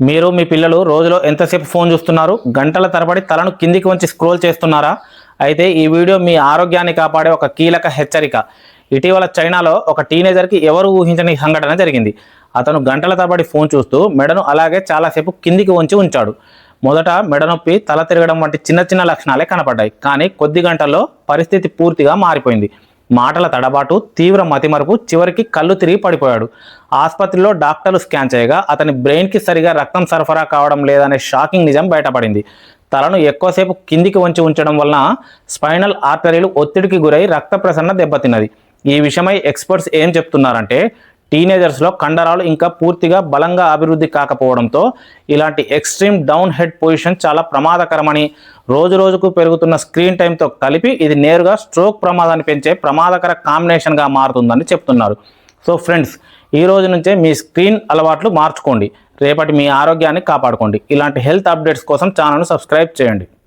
మీరు మీ పిల్లలు రోజులో ఎంతసేపు ఫోన్ చూస్తున్నారు? గంటల తరబడి తలను కిందికి వంచి స్క్రోల్ చేస్తున్నారా? అయితే ఈ వీడియో మీ ఆరోగ్యాన్ని కాపాడే ఒక కీలక హెచ్చరిక. ఇటీవల చైనాలో ఒక టీనేజర్కి ఎవరు ఊహించని సంఘటన జరిగింది. అతను గంటల తరబడి ఫోన్ చూస్తూ మెడను అలాగే చాలాసేపు కిందికి వంచి ఉంచాడు. మొదట మెడ నొప్పి తల తిరగడం వంటి చిన్న చిన్న లక్షణాలే కనపడ్డాయి. కానీ కొద్ది గంటల్లో పరిస్థితి పూర్తిగా మారిపోయింది. మాటల తడబాటు తీవ్ర మతిమరుపు చివరికి కళ్ళు తిరిగి పడిపోయాడు. ఆసుపత్రిలో డాక్టర్లు స్కాన్ చేయగా అతని బ్రెయిన్కి సరిగా రక్తం సరఫరా కావడం లేదనే షాకింగ్ నిజం బయటపడింది. తలను ఎక్కువసేపు కిందికి వంచి ఉంచడం వలన స్పైనల్ ఆర్టరీలు ఒత్తిడికి గురై రక్త ప్రసరణ దెబ్బతిన్నది. ఈ విషయమై ఎక్స్పర్ట్స్ ఏం చెప్తున్నారంటే టీనేజర్స్లో కండరాలు ఇంకా పూర్తిగా బలంగా అభివృద్ధి కాకపోవడంతో ఇలాంటి ఎక్స్ట్రీమ్ డౌన్ హెడ్ పొజిషన్ చాలా ప్రమాదకరమని రోజు రోజుకు పెరుగుతున్న స్క్రీన్ టైంతో కలిపి ఇది నేరుగా స్ట్రోక్ ప్రమాదాన్ని పెంచే ప్రమాదకర కాంబినేషన్గా మారుతుందని చెప్తున్నారు. సో ఫ్రెండ్స్ ఈ రోజు నుంచే మీ స్క్రీన్ అలవాట్లు మార్చుకోండి. రేపటి మీ ఆరోగ్యాన్ని కాపాడుకోండి. ఇలాంటి హెల్త్ అప్డేట్స్ కోసం ఛానల్ను సబ్స్క్రైబ్ చేయండి.